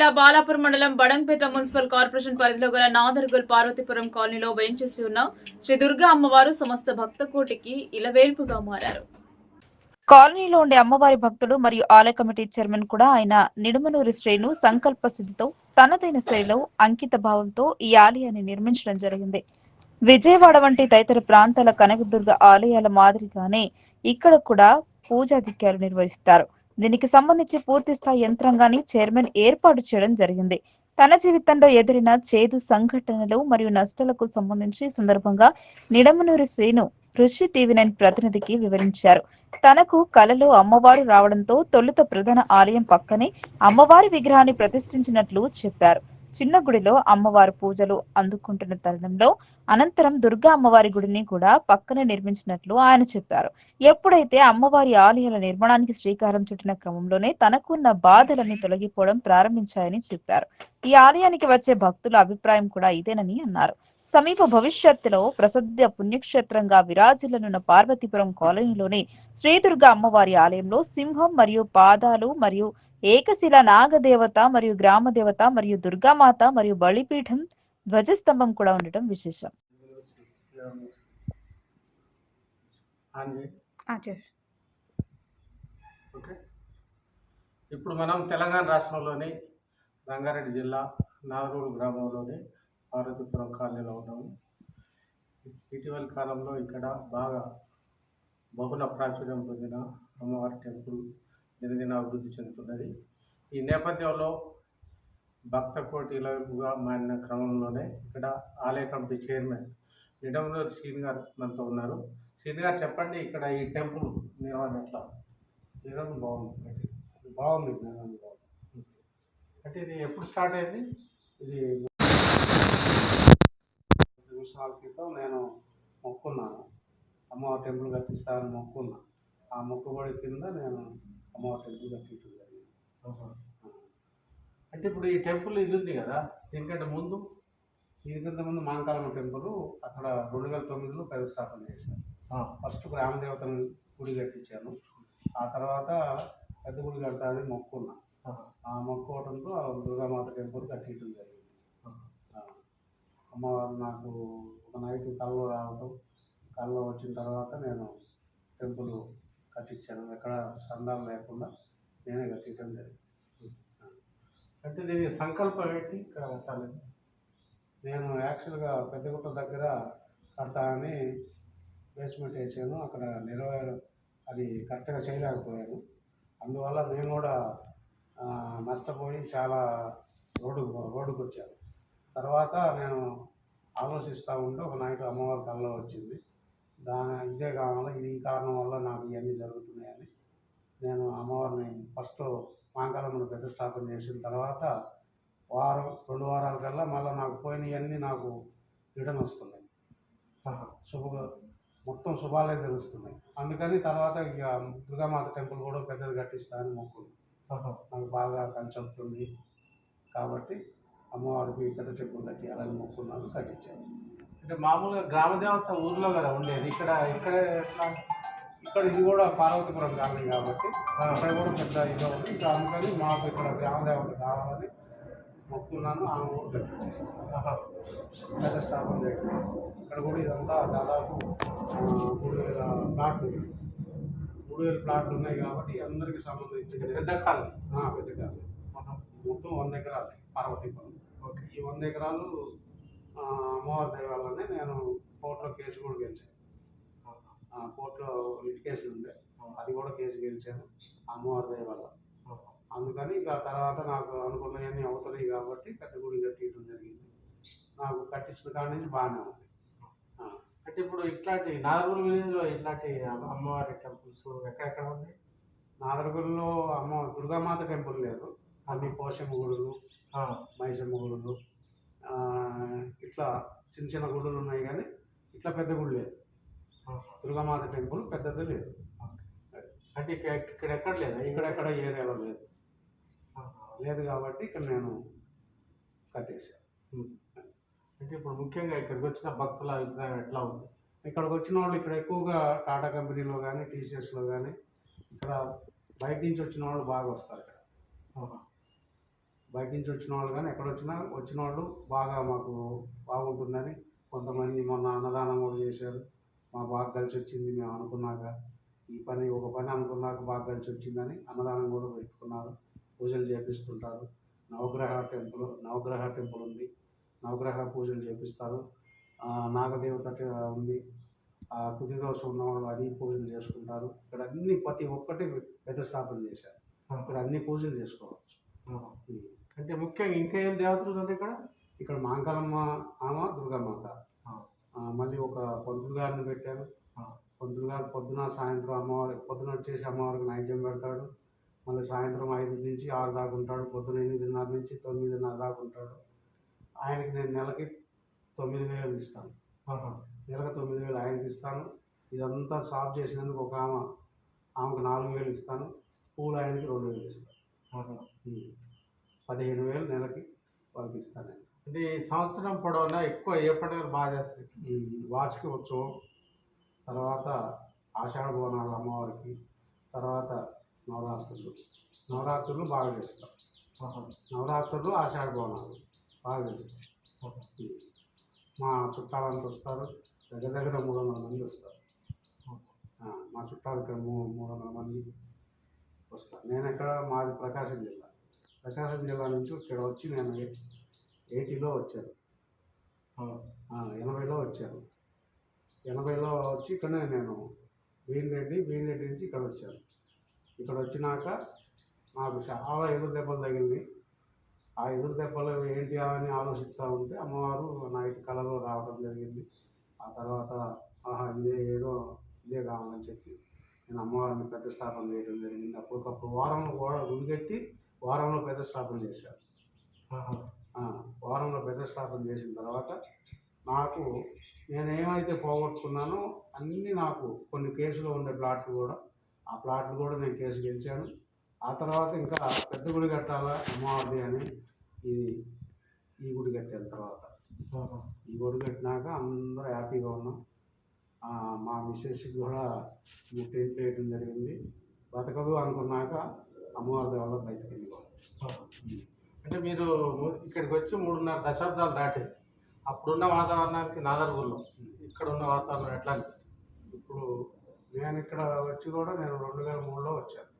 జిల్లా బాలాపూర్ మండలం Badangpet municipal corporation పరిధిలో గల నాదర్గుల్ పార్వతీపురం కాలనీలో వేయించేసి ఉన్న శ్రీ దుర్గా అమ్మవారు సమస్త భక్త కోటికి ఇలవేల్పుగా మారారు. కాలనీలో ఉండే అమ్మవారి భక్తుడు మరియు ఆలయ కమిటీ చైర్మన్ కూడా ఆయన నిడుమనూరి శ్రేణు సంకల్ప సిద్ధితో తనదైన శైలిలో అంకిత భావంతో ఈ ఆలయాన్ని నిర్మించడం జరిగింది. విజయవాడ వంటి తదితర ప్రాంతాల కనకదుర్గ ఆలయాల మాదిరిగానే ఇక్కడ కూడా పూజాధిక్యాలు నిర్వహిస్తారు. దీనికి సంబంధించి పూర్తి స్థాయి యంత్రాంగాన్ని చైర్మన్ ఏర్పాటు చేయడం జరిగింది. తన జీవితంలో ఎదిరిన చేదు సంఘటనలు మరియు నష్టాలకు సంబంధించి సందర్భంగా నిడమనూరి శ్రీను కృషి టీవీ నైన్ ప్రతినిధికి వివరించారు. తనకు కలలో అమ్మవారు రావడంతో తొలుత ప్రధాన ఆలయం పక్కనే అమ్మవారి విగ్రహాన్ని ప్రతిష్ఠించినట్లు చెప్పారు. చిన్న గుడిలో అమ్మవారి పూజలు అందుకుంటున్న తరుణంలో అనంతరం దుర్గా అమ్మవారి గుడిని కూడా పక్కనే నిర్మించినట్లు ఆయన చెప్పారు. ఎప్పుడైతే అమ్మవారి ఆలయాల నిర్మాణానికి శ్రీకారం చుట్టిన క్రమంలోనే తనకున్న బాధలన్నీ తొలగిపోవడం ప్రారంభించాయని చెప్పారు. ఈ ఆలయానికి వచ్చే భక్తుల అభిప్రాయం కూడా ఇదేనని అన్నారు. సమీప భవిష్యత్తులో ప్రసిద్ధ పుణ్యక్షేత్రంగా విరాజిల్లనున్న పార్వతీపురం కాలనీలోని శ్రీదుర్గ అమ్మవారి ఆలయంలో సింహం మరియు పాదాలు మరియు ఏకశిల నాగదేవత మరియు గ్రామ దేవత మరియు దుర్గామాత మరియు బలిపీఠం ధ్వజస్తంభం కూడా ఉండటం విశేషం. ఇప్పుడు మనం తెలంగాణ రాష్ట్రంలోని రంగారెడ్డి జిల్లా నాగరూరు గ్రామంలోని పార్వతీపురం కాలనీలో ఉన్నాము. ఇటీవల కాలంలో ఇక్కడ బాగా బహుళ ప్రాచుర్యం పొందిన అమ్మవారి టెంపుల్ దినదిన అభివృద్ధి చెందుతున్నది. ఈ నేపథ్యంలో భక్త కోటిలుగా మారిన క్రమంలోనే ఇక్కడ ఆలయ కమిటీ చైర్మన్ నిడమనూరు శ్రీని గారు మనతో ఉన్నారు. శ్రీని గారు చెప్పండి ఇక్కడ ఈ టెంపుల్ నిర్వహణ ఎట్లా? నిర్వహణ బాగుంది. బాగుంది నిర్వహణ బాగుంది. అంటే ఇది ఎప్పుడు స్టార్ట్ అయింది? ఇది సంవత్సరాల క్రితం నేను మొక్కున్నాను. అమ్మవారి టెంపుల్ కట్టిస్తానని మొక్కున్నాను ఆ మొక్కుబడి కింద నేను అమ్మవారి టెంపుల్ కట్టించడం జరిగింది. అంటే ఇప్పుడు ఈ టెంపుల్ ఇది ఉంది కదా దీనికంటే ముందు దీనికంటే ముందు మాంకాలమ్మ టెంపుల్ అక్కడ రెండు వేల తొమ్మిదిలో ప్రతిష్టాపన చేశాను ఫస్ట్ గ్రామదేవతను గుడి కట్టించాను ఆ తర్వాత పెద్ద గుడి కడతానని మొక్కున్నా ఆ. మొక్కుకోవడంతో ఆ దుర్గామాత టెంపుల్ కట్టించడం జరిగింది. అమ్మవారు నాకు ఒక నైట్ కళ్ళు రావటం కళ్ళు వచ్చిన తర్వాత నేను టెంపుల్ కట్టించాను. ఎక్కడ సందాలు లేకుండా నేనే కట్టించడం జరిగింది. అంటే దీని సంకల్పం ఏంటి? ఇక్కడ కట్టాలని నేను యాక్చువల్గా పెద్దగుట్ట దగ్గర కడతానని బేస్మెంట్ వేసాను. అక్కడ నిర్వహణ అది కరెక్ట్గా చేయలేకపోయాను. అందువల్ల నేను కూడా నష్టపోయి చాలా రోడ్డు రోడ్డుకు వచ్చాను తర్వాత నేను ఆలోచిస్తూ ఉంటే ఒక నైట్ అమ్మవారి కళ్ళలో వచ్చింది. దాని ఇదే కావాలి? ఈ కారణం వల్ల నాకు ఇవన్నీ జరుగుతున్నాయని నేను అమ్మవారిని ఫస్ట్ మాంకాలమ్మను ప్రతిష్టాపన చేసిన తర్వాత వారం రెండు వారాల కల్లా మళ్ళీ నాకు పోయినవన్నీ నాకు రిటర్న్ వస్తున్నాయి. శుభ మొత్తం శుభాలే తెలుస్తున్నాయి. అందుకని తర్వాత ఇక దుర్గామాత టెంపుల్ కూడా పెద్దది కట్టిస్తానని మొక్కున్నాను. నాకు బాగా కన్సల్ట్ కాబట్టి అమ్మవారికి పెద్ద టెంపుల్ కట్టియాలని మొక్కున్నాను కట్టించాను. అంటే మామూలుగా గ్రామదేవత ఊర్లో కదా ఉండేది. ఇక్కడ ఇక్కడ ఎట్లా? ఇక్కడ ఇది కూడా పార్వతీపురం కాలనీ కాబట్టి ఇక్కడ కూడా పెద్ద ఇది ఉంది. ఇంకా అందుకని మాకు ఇక్కడ గ్రామదేవత కావాలని మొక్కున్నాను. కూడా కట్టించాను పెద్ద స్థాపన చేయడం ఇక్కడ కూడా ఇదంతా దాదాపు ఆ, మూడు వేల ప్లాట్లు ఉన్నాయి. మూడు వేల ప్లాట్లు ఉన్నాయి కాబట్టి అందరికి సంబంధించిన పెద్ద కాలనీ? పెద్ద కాలనీ. మొత్తం వంద ఎకరాలు పార్వతీపురం. ఓకే. ఈ వంద ఎకరాలు ఆ, అమ్మవారి దయ వల్లనే నేను కోర్టులో కేసు కూడా గెలిచాను. కోర్టులో లిటికేషన్ ఉండే. అది కూడా కేసు గెలిచాను అమ్మవారి దయ వల్ల అందుకని ఇక తర్వాత నాకు అనుకున్నవన్నీ అవుతున్నాయి కాబట్టి పెద్ద గుడి కట్టించడం జరిగింది. నాకు కట్టించిన కాడి నుంచి బాగానే ఉంది. అంటే ఇప్పుడు ఇట్లాంటి నాగూరు విలేజ్లో ఇట్లాంటి అమ్మ- అమ్మవారి టెంపుల్స్ ఎక్కడెక్కడ ఉన్నాయి? నాదరగుల్లో అమ్మ దుర్గామాత టెంపుల్ లేదు. అన్ని పోషమ్మ గుడులు మైసమ్మ గుడులు ఇట్లా చిన్న చిన్న గుడులు ఉన్నాయి కానీ ఇట్లా పెద్ద గుడి లేదు. దుర్గామాత టెంపుల్ పెద్దది లేదు. అంటే ఇక్కడ ఇక్కడ ఎక్కడ లేదా ఇక్కడ ఇక్కడెక్కడ ఏరియాలో లేదు. లేదు కాబట్టి ఇక్కడ నేను కట్టేసాను. అంటే ఇప్పుడు ముఖ్యంగా ఇక్కడికి వచ్చిన భక్తుల అభిప్రాయం ఎట్లా ఉంది? ఇక్కడికి వచ్చిన వాళ్ళు ఇక్కడ ఎక్కువగా టాటా కంపెనీలో కానీ టీసీఎస్లో కానీ ఇక్కడ బయట నుంచి వచ్చిన వాళ్ళు బాగా వస్తారు ఇక్కడ. బయట నుంచి వచ్చిన వాళ్ళు కానీ ఎక్కడ వచ్చినా వచ్చిన వాళ్ళు బాగా మాకు బాగుంటుందని కొంతమంది మొన్న అన్నదానం కూడా చేశారు. మా బాగా కలిసి వచ్చింది మేము అనుకున్నాక. ఈ పని ఒక పని అనుకున్నాక బాగా కలిసి వచ్చిందని అన్నదానం కూడా పెట్టుకున్నారు. పూజలు చేపిస్తుంటారు. నవగ్రహ టెంపుల్ నవగ్రహ టెంపుల్ ఉంది. నవగ్రహ పూజలు చేపిస్తారు. నాగదేవత ఉంది. ఆ కుది దోషం ఉన్న వాళ్ళు అది పూజలు చేసుకుంటారు. ఇక్కడ అన్ని ప్రతి ఒక్కటి పెద్ద స్థాపన చేశారు. ఇక్కడ అన్ని పూజలు చేసుకోవచ్చు. అంటే ముఖ్యంగా ఇంకా ఏం దేవతలు ఉంది ఇక్కడ? ఇక్కడ మాంకలమ్మ ఆమ దుర్గమాత మళ్ళీ ఒక పంతులు గారిని పెట్టారు. ఆ. పంతులు గారు పొద్దున సాయంత్రం అమ్మవారి పొద్దున వచ్చేసి అమ్మవారికి నైవేద్యం పెడతాడు. మళ్ళీ సాయంత్రం ఐదు నుంచి ఆరు దాకా ఉంటాడు. పొద్దున ఎనిమిదిన్నర నుంచి తొమ్మిదిన్నర దాకా ఉంటాడు. ఆయనకి నేను నెలకి తొమ్మిది వేలు ఇస్తాను. నెలకు తొమ్మిది వేలు ఆయనకి ఇస్తాను. ఇదంతా సాఫ్ చేసినందుకు ఒక ఆమె ఆమెకు నాలుగు వేలు ఇస్తాను. పూలు ఆయనకి రెండు వేలు ఇస్తాను. పదిహేను వేలు నెలకి వాళ్ళకి ఇస్తాను అంటే ఈ సంవత్సరం పొడవునా? ఎక్కువ ఏ పండుగలు బాగా చేస్తారు ఈ వార్షిక ఉత్సవం తర్వాత ఆషాఢ బోనాలు అమ్మవారికి తర్వాత నవరాత్రులు. నవరాత్రులు బాగా చేస్తాం. నవరాత్రులు ఆషాఢ బోనాలు బాగా చేస్తాం. మా చుట్టాలంతా వస్తారు. దగ్గర దగ్గర మూడు వందల మంది వస్తారు. మా చుట్టాలు ఇక్కడ మూ మూడు వందల మంది వస్తారు. నేను ఎక్కడ మాది ప్రకాశం జిల్లా. ప్రకాశం జిల్లా నుంచి ఇక్కడ వచ్చి నేను ఎయిటీలో వచ్చాను. ఎనభైలో వచ్చాను. ఎనభైలో వచ్చి ఇక్కడనే నేను రెడ్డి రెడ్డి నుంచి ఇక్కడ వచ్చాను. ఇక్కడ వచ్చినాక నాకు చాలా ఎదురు దెబ్బలు తగిలినాయి. ఆ ఎదురు దెబ్బలు ఏంటి అని ఆలోచిస్తూ ఉంటే అమ్మవారు నా ఇటు కళలో రావడం జరిగింది. ఆ తర్వాత ఆహా ఇదే ఏదో ఇదే కావాలని చెప్పి నేను అమ్మవారిని ప్రతిష్టాపన చేయడం జరిగింది. అప్పటికప్పుడు వారంలో కూడా గుడిగట్టి వారంలో చేశాను ఆహా. ఆ, వారంలో ప్రతిష్టాపన చేసిన తర్వాత నాకు నేను ఏమైతే పోగొట్టుకున్నానో అన్నీ నాకు కొన్ని కేసులో ఉండే ప్లాట్లు కూడా ఆ ప్లాట్లు కూడా నేను కేసు గెలిచాను. ఆ తర్వాత ఇంకా పెద్ద గుడి కట్టాలా అమ్మవారిది అని ఇది ఈ గుడి కట్టిన తర్వాత. ఈ గుడి కట్టినాక అందరూ హ్యాపీగా ఉన్నాం. మా మిస్సెస్కి కూడా ఈ టెంట్ వేయడం జరిగింది. బతకదు అనుకున్నాక అమ్మవారి వల్ల బయటకు వెళ్ళిపోవాలి అంటే మీరు ఇక్కడికి వచ్చి మూడున్నర దశాబ్దాలు దాటింది. అప్పుడున్న వాతావరణానికి నాగర్గుల్లో ఇక్కడ ఉన్న వాతావరణం ఎట్లా ఇప్పుడు నేను ఇక్కడ వచ్చి కూడా నేను రెండు వేల మూడులో వచ్చాను.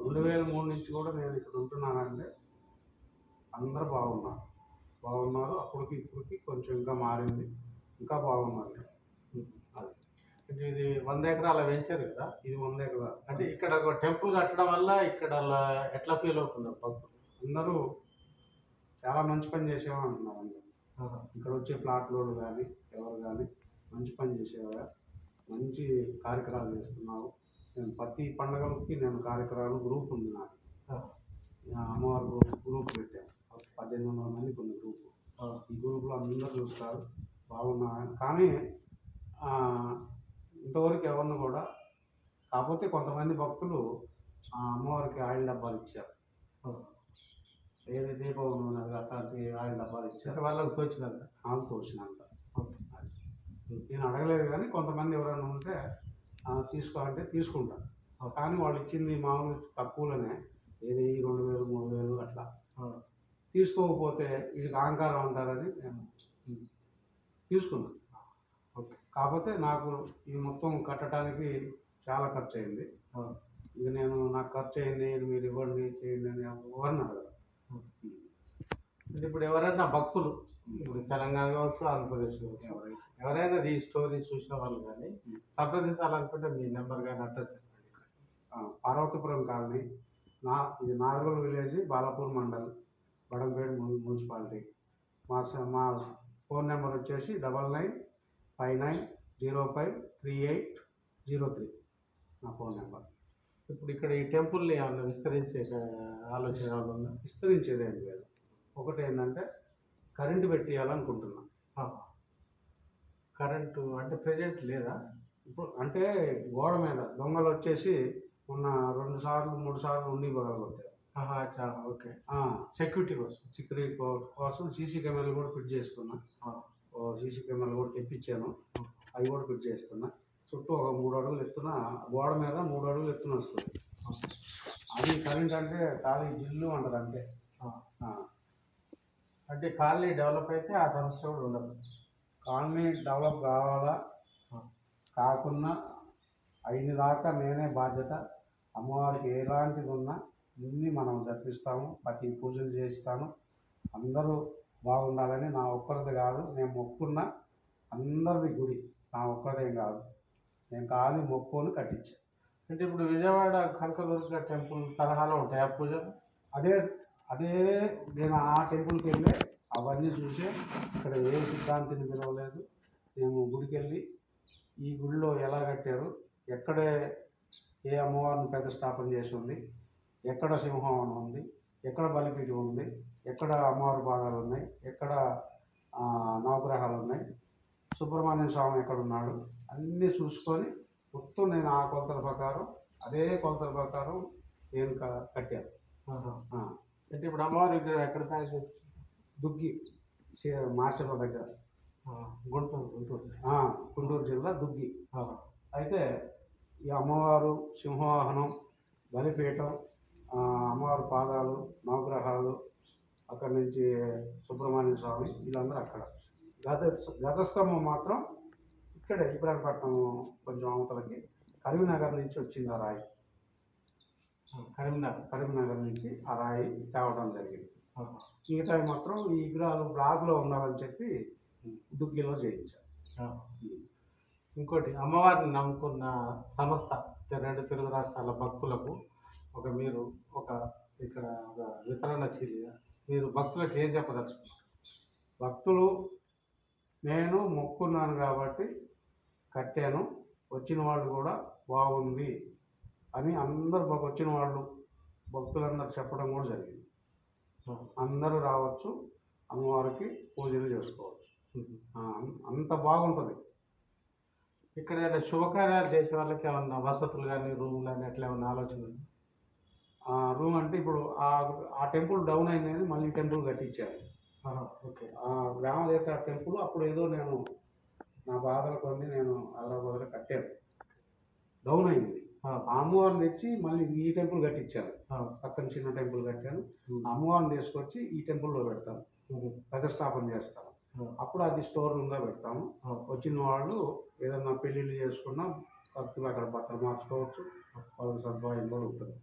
రెండు వేల మూడు నుంచి కూడా నేను ఇక్కడ ఉంటున్నానంటే అందరూ బాగున్నారు. బాగున్నారు. అప్పటికి ఇప్పటికి కొంచెం ఇంకా మారింది. ఇంకా బాగున్నారు. ఇది వంద ఎకరాల వెంచర్ కదా ఇది వంద ఎకరాలు. అంటే ఇక్కడ ఒక టెంపుల్ కట్టడం వల్ల ఇక్కడ ఎట్లా ఫీల్ అవుతున్నారు భక్తులు అందరూ చాలా మంచి పని చేసేవా అంటున్నారు అందరూ ఆహా. ఇక్కడ వచ్చే ప్లాట్లోళ్ళు కానీ ఎవరు కానీ మంచి పని చేసేవా మంచి కార్యక్రమాలు చేస్తున్నావు నేను ప్రతి పండగలకి నేను కార్యక్రమాలు గ్రూప్ ఉంది నాకు అమ్మవారి గ్రూప్ గ్రూప్ పెట్టాం. పద్దెనిమిది వందల మందికి ఉంది గ్రూప్. ఈ గ్రూప్లో అందరూ చూస్తారు. బాగున్నా కానీ ఇంతవరకు ఎవరిని కూడా కాకపోతే కొంతమంది భక్తులు ఆ అమ్మవారికి ఆయిల్ డబ్బాలు ఇచ్చారు. ఏది దీపం నూనె అట్లాంటి ఆయిల్ డబ్బాలు ఇచ్చారు. వాళ్ళకి తోచినంత నాకు తోచినంత. అది. నేను అడగలేదు కానీ కొంతమంది ఎవరైనా ఉంటే తీసుకోవాలంటే తీసుకుంటాను కానీ వాళ్ళు ఇచ్చింది మామూలు తక్కువలోనే ఏది రెండు వేలు మూడు వేలు అట్లా. తీసుకోకపోతే వీడికి అహంకారం అంటారని నేను తీసుకున్నాను. కాకపోతే నాకు ఈ మొత్తం కట్టడానికి చాలా ఖర్చు అయింది. ఇక నేను నాకు ఖర్చు అయింది ఇది మీరు ఇవ్వండి చేయండి అని ఎవరిని అడగదు అంటే ఇప్పుడు ఎవరైనా భక్తులు ఇప్పుడు తెలంగాణ కావచ్చు ఆంధ్రప్రదేశ్ కావచ్చు ఎవరైనా ఎవరైనా ఈ స్టోరీ చూసిన వాళ్ళు కానీ సంప్రదించాలనుకుంటే మీ నెంబర్ కానీ అడ్రస్ పార్వతీపురం కాలనీ నా ఇది నాగర్గోల్ విలేజ్ బాలాపూర్ మండల్ బడంపేట మున్- మున్సిపాలిటీ. మా మా ఫోన్ నెంబర్ వచ్చేసి double nine five nine zero five three eight zero three నా ఫోన్ నెంబర్. ఇప్పుడు ఇక్కడ ఈ టెంపుల్ని ఏమన్నా విస్తరించే ఆలోచన ఏమైనా ఉందా? విస్తరించేది ఏం లేదు. ఒకటి ఏంటంటే కరెంటు పెట్టియాలనుకుంటున్నా. కరెంటు అంటే ప్రజెంట్ లేదా? ఇప్పుడు అంటే గోడ మీద దొంగలు వచ్చేసి మొన్న రెండు సార్లు మూడు సార్లు ఉండి పగలగొట్టారు ఓకే. సెక్యూరిటీ కోసం. సెక్యూరిటీ కోసం సీసీ కెమెరాలు కూడా ఫిట్ చేస్తున్నా. సీసీ కెమెరాలు కూడా తెప్పించాను. అవి కూడా ఫిట్ చేస్తున్నా. చుట్టూ ఒక మూడు అడుగులు ఎత్తున గోడ మీద మూడు అడుగులు ఎత్తున వస్తుంది. అది కరెంట్ అంటే ఖాళీ జిల్లు అంటది అంతే. అంటే కాలనీ డెవలప్ అయితే ఆ సమస్య కూడా ఉండదు. కాలనీ డెవలప్ కావాలా? కాకుండా అయిన దాకా నేనే బాధ్యత. అమ్మవారికి ఎలాంటిది ఉన్నా అన్నీ మనం జరిపిస్తాము ప్రతి పూజలు చేస్తాను అందరూ బాగుండాలని నా ఒక్కరిది కాదు నేను మొక్కున్న అందరిది గుడి. నా ఒక్కరిదేం కాదు. నేను కాలి మొక్కుని కట్టించాను అంటే ఇప్పుడు విజయవాడ కనకదుర్గ టెంపుల్ తరహాలో ఉంటాయి ఆ పూజ అదే అదే నేను ఆ టెంపుల్కి వెళ్ళి అవన్నీ చూసి ఇక్కడ ఏ సిద్ధాంతిని పిలవలేదు. మేము గుడికి వెళ్ళి ఈ గుడిలో ఎలా కట్టారు ఎక్కడే ఏ అమ్మవారిని ప్రతిష్టాపన చేసి ఉంది ఎక్కడ సింహం ఉంది ఎక్కడ బలిపీఠం ఉంది ఎక్కడ అమ్మవారి భాగాలు ఉన్నాయి? ఎక్కడ నవగ్రహాలు ఉన్నాయి? సుబ్రహ్మణ్య స్వామి ఎక్కడ ఉన్నాడు? అన్నీ చూసుకొని మొత్తం నేను ఆ కొలతల ప్రకారం అదే కొలతల ప్రకారం నేను కట్టాను. అంటే ఇప్పుడు అమ్మవారి విగ్రహం ఎక్కడ తయారు దుగ్గి మాచర్ల దగ్గర. గుంటూరు గుంటూరు. గుంటూరు జిల్లా దుగ్గి. అయితే ఈ అమ్మవారు సింహవాహనం బలిపీఠం అమ్మవారి పాదాలు నవగ్రహాలు అక్కడి నుంచి సుబ్రహ్మణ్య స్వామి వీళ్ళందరూ అక్కడ గత గతస్తంభం మాత్రం ఇక్కడే ఇబ్రాహీపట్నం కొంచెం అవతలకి కరీంనగర్ నుంచి వచ్చింది ఆ రాయి కరీంనగర్ కరీంనగర్ నుంచి ఆ రాయి తేవడం జరిగింది. మిగతా మాత్రం ఈ విగ్రహాలు బ్లాక్లో ఉండాలని చెప్పి దుగ్గిలో చేయించారు. ఇంకోటి అమ్మవారిని నమ్ముకున్న సంస్థ రెండు తెలుగు రాష్ట్రాల భక్తులకు ఒక మీరు ఒక ఇక్కడ ఒక వితరణశీలిగా మీరు భక్తులకు ఏం చెప్పదలుచుకున్నారు? భక్తులు నేను మొక్కున్నాను కాబట్టి కట్టాను వచ్చిన వాళ్ళు కూడా బాగుంది అని అందరు మాకు వచ్చిన వాళ్ళు భక్తులందరూ చెప్పడం కూడా జరిగింది. అందరూ రావచ్చు అమ్మవారికి పూజలు చేసుకోవచ్చు. అంత బాగుంటుంది. ఇక్కడ శుభకార్యాలు చేసే వాళ్ళకి ఏమన్నా వసతులు కానీ రూమ్ కానీ అట్లా ఏమన్నా ఆలోచన రూమ్ అంటే ఇప్పుడు ఆ ఆ టెంపుల్ డౌన్ అయిందని మళ్ళీ టెంపుల్ కట్టించారు. ఓకే. ఆ గ్రామదేవత టెంపుల్ అప్పుడు ఏదో నేను నా బాధలు కొన్ని నేను హైదరాబాద్లో కట్టాను. డౌన్ అయింది. అమ్మవారిని తెచ్చి మళ్ళీ ఈ టెంపుల్ కట్టించాను. పక్కన చిన్న టెంపుల్ కట్టాను. అమ్మవారిని తీసుకొచ్చి ఈ టెంపుల్లో పెడతాను. ప్రతిష్టాపన చేస్తాను. అప్పుడు అది స్టోర్ రూమ్లో పెడతాము. వచ్చిన వాళ్ళు ఏదన్నా పెళ్ళిళ్ళు చేసుకున్నా భక్తులు అక్కడ బట్టలు మార్చుకోవచ్చు. వాళ్ళ సదుపాయం కూడా ఉంటుంది.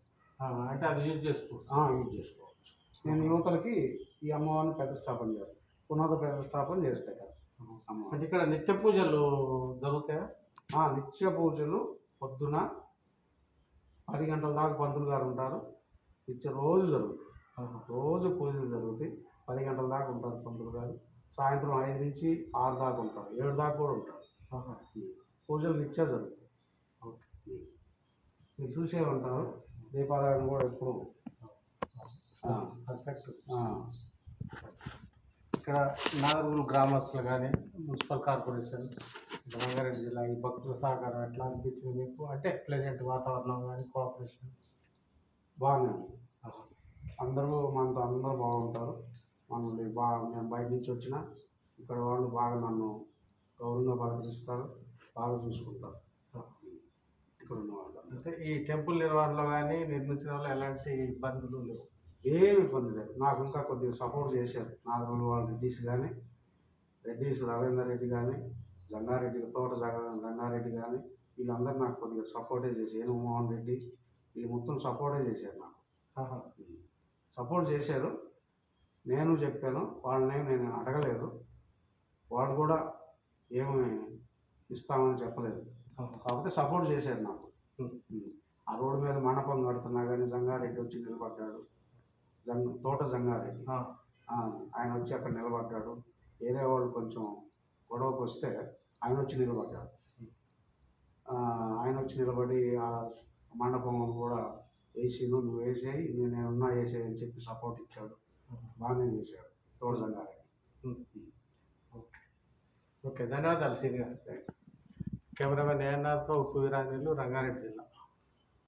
అంటే అది యూజ్ చేసుకోవచ్చు యూజ్ చేసుకోవచ్చు. నేను యువతలకి ఈ అమ్మవారిని ప్రతిష్టాపన చేస్తాను పునః ప్రతిష్టాపన చేస్తాయి కదా అంటే ఇక్కడ నిత్య పూజలు జరుగుతాయా? నిత్య పూజలు పొద్దున పది గంటల దాకా పంతులు గారు ఉంటారు. నిత్య రోజు జరుగుతుంది రోజు పూజలు జరుగుతాయి. పది గంటల దాకా ఉంటారు పంతులు గారు. సాయంత్రం ఐదు నుంచి ఆరు దాకా ఉంటారు. ఏడు దాకా కూడా ఉంటారు. పూజలు నిత్య జరుగుతాయి. ఓకే. మీరు చూసే ఉంటారు. దీపారాధన కూడా ఎప్పుడు పర్ఫెక్ట్ ఇక్కడ నాగర్గుల్ గ్రామస్తులు కానీ మున్సిపల్ కార్పొరేషన్ రంగారెడ్డి జిల్లా ఈ భక్తుల సహకారం ఎట్లా అనిపించింది మీకు? అంటే ప్లెజెంట్ వాతావరణం కానీ కోఆపరేషన్ బాగానే అందరూ మనతో అందరూ బాగుంటారు. మనల్ని బాగా నేను బయట నుంచి వచ్చిన ఇక్కడ వాళ్ళు బాగా నన్ను గౌరవంగా పలకరిస్తారు బాగా చూసుకుంటారు. అంటే ఈ టెంపుల్ నిర్వహణలో కానీ నిర్మించడంలో ఎలాంటి ఇబ్బందులు లేవు. ఏమి ఇబ్బంది లేదు నాకు ఇంకా కొద్దిగా సపోర్ట్ చేశారు నాలుగు వాళ్ళ రెడ్డిస్ కానీ రెడ్డిస్ రవీందర్ రెడ్డి కానీ జంగారెడ్డి తోట జగ జంగారెడ్డి కానీ వీళ్ళందరూ నాకు కొద్దిగా సపోర్టే చేశారు. ఏను మోహన్ రెడ్డి వీళ్ళు మొత్తం సపోర్టే చేశారు నాకు. సపోర్ట్ చేశారు. నేను చెప్పాను వాళ్ళని నేను అడగలేదు. వాళ్ళు కూడా ఏమి ఇస్తామని చెప్పలేదు. కాకపోతే సపోర్ట్ చేశారు నాకు. ఆ రోడ్డు మీద మండపం కడుతున్నా కానీ జంగారెడ్డి వచ్చి నిలబడ్డాడు. జంగ తోట జంగారెడ్డి. ఆయన వచ్చి అక్కడ నిలబడ్డాడు. వేరే వాళ్ళు కొంచెం గొడవకు వస్తే ఆయన వచ్చి నిలబడ్డాడు. ఆయన వచ్చి నిలబడి ఆ మండపం కూడా వేసి నువ్వు వేసేయి నేను నేనున్నా వేసేయి అని చెప్పి సపోర్ట్ ఇచ్చాడు. బాగానే చేశాడు. తోట జంగారెడ్డి. ఓకే. ఓకే. ధన్యవాదాలు సీనియర్ కెమెరామెన్ ఏఎన్ఆర్తో ఉప్పు వీరాంజలు రంగారెడ్డి జిల్లా.